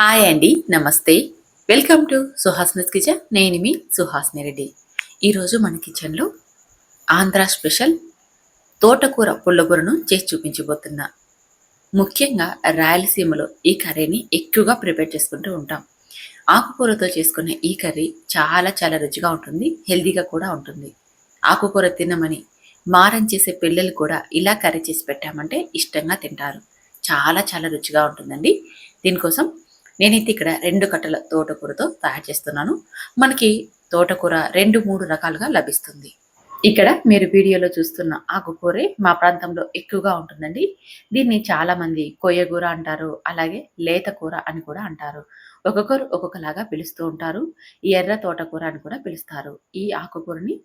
Hi అండి నమస్తే welcome to సుహాస్నస్ kitchen నేను మీ సుహాస్ని రెడ్డి ఈరోజు మన కిచెన్లో ఆంధ్ర స్పెషల్ తోటకూర పుల్లకూరను చేసి చూపించబోతున్నా. ముఖ్యంగా రాయలసీమలో ఈ కర్రీని ఎక్కువగా ప్రిపేర్ చేసుకుంటూ ఉంటాం. ఆకుకూరతో చేసుకునే ఈ కర్రీ చాలా చాలా రుచిగా ఉంటుంది హెల్దీగా కూడా ఉంటుంది. ఆకుకూర తినమని మారం చేసే పిల్లలు కూడా ఇలా కర్రీ చేసి పెట్టామంటే ఇష్టంగా తింటారు. చాలా చాలా రుచిగా ఉంటుందండి. దీనికోసం నేనైతే ఇక్కడ రెండు కట్టల తోటకూరతో తయారు చేస్తున్నాను. మనకి తోటకూర రెండు మూడు రకాలుగా లభిస్తుంది. ఇక్కడ మీరు వీడియోలో చూస్తున్న ఆకుకూరే మా ప్రాంతంలో ఎక్కువగా ఉంటుందండి. దీన్ని చాలా మంది కొయ్యగూర అంటారు అలాగే లేత కూర అని కూడా అంటారు. ఒక్కొక్కరు ఒక్కొక్కలాగా పిలుస్తూ ఉంటారు. ఈ ఎర్ర తోటకూర అని కూడా పిలుస్తారు. ఈ ఆకుకూరని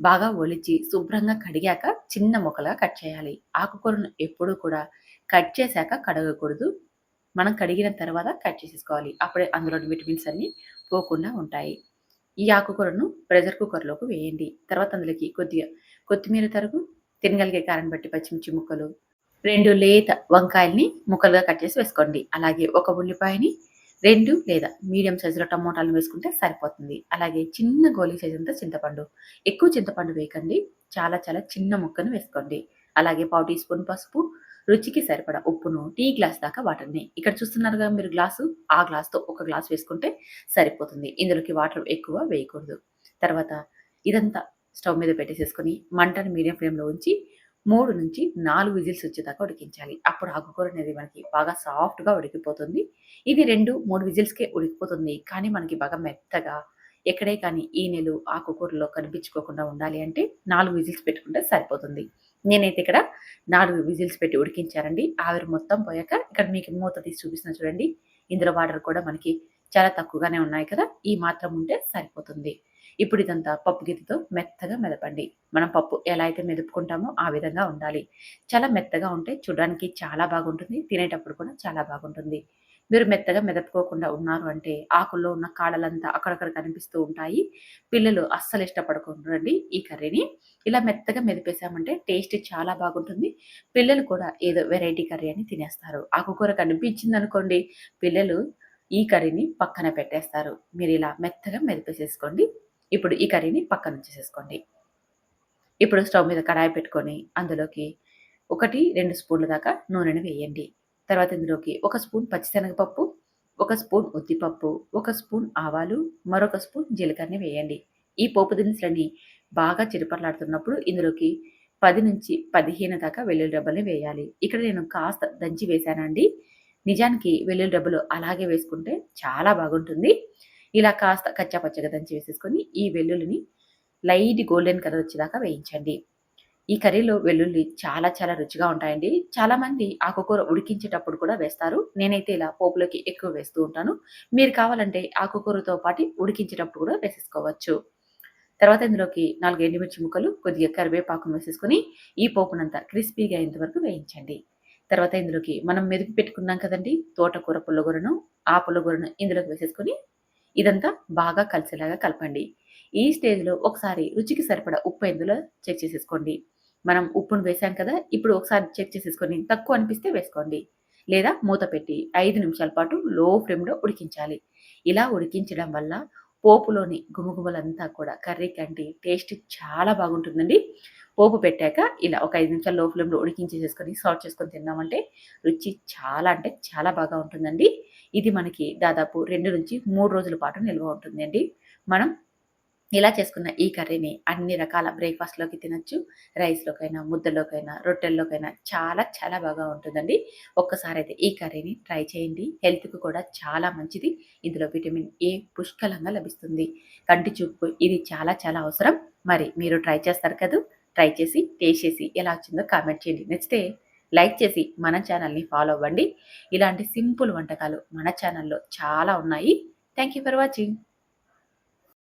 బాగా ఒలిచి శుభ్రంగా కడిగాక చిన్న ముక్కలుగా కట్ చేయాలి. ఆకుకూరను ఎప్పుడూ కూడా కట్ చేశాక కడగకూడదు. మనం కడిగిన తర్వాత కట్ చేసేసుకోవాలి. అప్పుడే అందులో విటమిన్స్ అన్నీ పోకుండా ఉంటాయి. ఈ ఆకుకూరను ప్రెషర్ కుక్కర్లోకి వేయండి. తర్వాత అందులోకి కొద్దిగా కొత్తిమీర తరుగు తినగలిగే కారం బట్టి పచ్చిమిర్చి ముక్కలు రెండు లేత వంకాయల్ని ముక్కలుగా కట్ చేసి వేసుకోండి. అలాగే ఒక ఉల్లిపాయని రెండు లేదా మీడియం సైజులో టమోటాలు వేసుకుంటే సరిపోతుంది. అలాగే చిన్న గోళీ సైజు అంతా చింతపండు. ఎక్కువ చింతపండు వేయకండి. చాలా చాలా చిన్న ముక్కను వేసుకోండి. అలాగే పావు టీ స్పూన్ పసుపు రుచికి సరిపడా ఉప్పును టీ గ్లాస్ దాకా వాటర్ని. ఇక్కడ చూస్తున్నారుగా మీరు గ్లాసు ఆ గ్లాస్తో ఒక గ్లాస్ వేసుకుంటే సరిపోతుంది. ఇందులోకి వాటర్ ఎక్కువ వేయకూడదు. తర్వాత ఇదంతా స్టవ్ మీద పెట్టేసేసుకొని మంటను మీడియం ఫ్లేమ్లో ఉంచి మూడు నుంచి నాలుగు విజిల్స్ వచ్చేదాకా ఉడికించాలి. అప్పుడు ఆకుకూర అనేది మనకి బాగా సాఫ్ట్గా ఉడికిపోతుంది. ఇది రెండు మూడు విజిల్స్కే ఉడికిపోతుంది. కానీ మనకి బాగా మెత్తగా ఎక్కడే కానీ ఈ నెలు ఆకుకూరలో కనిపించుకోకుండా ఉండాలి అంటే నాలుగు విజిల్స్ పెట్టుకుంటే సరిపోతుంది. నేనైతే ఇక్కడ నాలుగు విజిల్స్ పెట్టి ఉడికించారండి ఆవిరి మొత్తం పోయాక ఇక్కడ మీకు మూత తీసి చూపిస్తున్నా చూడండి. ఇందులో వాటర్ కూడా మనకి చాలా తక్కువగానే ఉన్నాయి కదా ఈ మాత్రం ఉంటే సరిపోతుంది. ఇప్పుడు ఇదంతా పప్పు గిద్దితో మెత్తగా మెదపండి. మనం పప్పు ఎలా అయితే మెదుపుకుంటామో ఆ విధంగా ఉండాలి. చాలా మెత్తగా ఉంటే చూడడానికి చాలా బాగుంటుంది తినేటప్పుడు కూడా చాలా బాగుంటుంది. మీరు మెత్తగా మెదపుకోకుండా ఉన్నారు అంటే ఆకుల్లో ఉన్న కాడలంతా అక్కడక్కడ కనిపిస్తూ ఉంటాయి. పిల్లలు అస్సలు ఇష్టపడకుండండి ఈ కర్రీని. ఇలా మెత్తగా మెదిపేసామంటే టేస్ట్ చాలా బాగుంటుంది. పిల్లలు కూడా ఏదో వెరైటీ కర్రీ అని తినేస్తారు. ఆకుకూర కనిపించింది అనుకోండి పిల్లలు ఈ కర్రీని పక్కన పెట్టేస్తారు. మీరు ఇలా మెత్తగా మెదిపేసేసుకోండి. ఇప్పుడు ఈ కర్రీని పక్కన ఉంచేసేసుకోండి. ఇప్పుడు స్టవ్ మీద కడాయి పెట్టుకొని అందులోకి ఒకటి రెండు స్పూన్ల దాకా నూనెను వేయండి. తర్వాత ఇందులోకి ఒక స్పూన్ పచ్చిశనగపప్పు ఒక స్పూన్ ఉద్దిపప్పు ఒక స్పూన్ ఆవాలు మరొక స్పూన్ జీలకర్రని వేయండి. ఈ పోపు దినుసులని బాగా చిరుపర్లాడుతున్నప్పుడు ఇందులోకి పది నుంచి పదిహేను దాకా వెల్లుల్లి డబ్బల్ని వేయాలి. ఇక్కడ నేను కాస్త దంచి వేశానండి. నిజానికి వెల్లుల్లి డబ్బులు అలాగే వేసుకుంటే చాలా బాగుంటుంది. ఇలా కాస్త కచ్చాపచ్చగా దంచి వేసేసుకొని ఈ వెల్లుల్లిని లైట్ గోల్డెన్ కలర్ వచ్చేదాకా వేయించండి. ఈ కర్రీలో వెల్లుల్లి చాలా చాలా రుచిగా ఉంటాయండి. చాలా మంది ఆకుకూర ఉడికించేటప్పుడు కూడా వేస్తారు. నేనైతే ఇలా పోపులోకి ఎక్కువ వేస్తూ ఉంటాను. మీరు కావాలంటే ఆకుకూరతో పాటు ఉడికించేటప్పుడు కూడా వేసేసుకోవచ్చు. తర్వాత ఇందులోకి నాలుగు ఎండుమిర్చి ముక్కలు కొద్దిగా కరివేపాకును వేసేసుకొని ఈ పోపునంతా క్రిస్పీగా అయ్యేంతవరకు వేయించండి. తర్వాత ఇందులోకి మనం మెదిపి పెట్టుకున్నాం కదండి తోటకూర పుల్లగూరను ఆ పుల్లగూరను ఇందులోకి వేసేసుకొని ఇదంతా బాగా కలిసేలాగా కలపండి. ఈ స్టేజ్లో ఒకసారి రుచికి సరిపడా ఉప్పు ఇందులో చెక్ చేసేసుకోండి మనం ఉప్పును వేసాం కదా ఇప్పుడు ఒకసారి చెక్ చేసేసుకొని తక్కువ అనిపిస్తే వేసుకోండి. లేదా మూత పెట్టి ఐదు నిమిషాల పాటు లో ఫ్లేమ్లో ఉడికించాలి. ఇలా ఉడికించడం వల్ల పోపులోని గుమగుమలంతా కూడా కర్రీ కంటి టేస్ట్ చాలా బాగుంటుందండి. పోపు పెట్టాక ఇలా ఒక ఐదు నిమిషాలు లో ఫ్లేమ్లో ఉడికించేసేసుకొని సర్వ్ చేసుకొని తిన్నామంటే రుచి చాలా అంటే చాలా బాగా ఉంటుందండి. ఇది మనకి దాదాపు రెండు నుంచి మూడు రోజుల పాటు నిల్వ ఉంటుందండి. మనం ఇలా చేసుకున్న ఈ కర్రీని అన్ని రకాల బ్రేక్ఫాస్ట్లోకి తినచ్చు రైస్లోకైనా ముద్దలోకైనా రొట్టెల్లోకైనా చాలా చాలా బాగా ఉంటుందండి. ఒక్కసారి అయితే ఈ కర్రీని ట్రై చేయండి. హెల్త్కి కూడా చాలా మంచిది. ఇందులో విటమిన్ ఏ పుష్కలంగా లభిస్తుంది. కంటి చూపు ఇది చాలా చాలా అవసరం. మరి మీరు ట్రై చేస్తారు కదా? ట్రై చేసి టేస్ట్ చేసి ఎలా వచ్చిందో కామెంట్ చేయండి. నచ్చితే లైక్ చేసి మన ఛానల్ని ఫాలో అవ్వండి. ఇలాంటి సింపుల్ వంటకాలు మన ఛానల్లో చాలా ఉన్నాయి. Thank you for watching.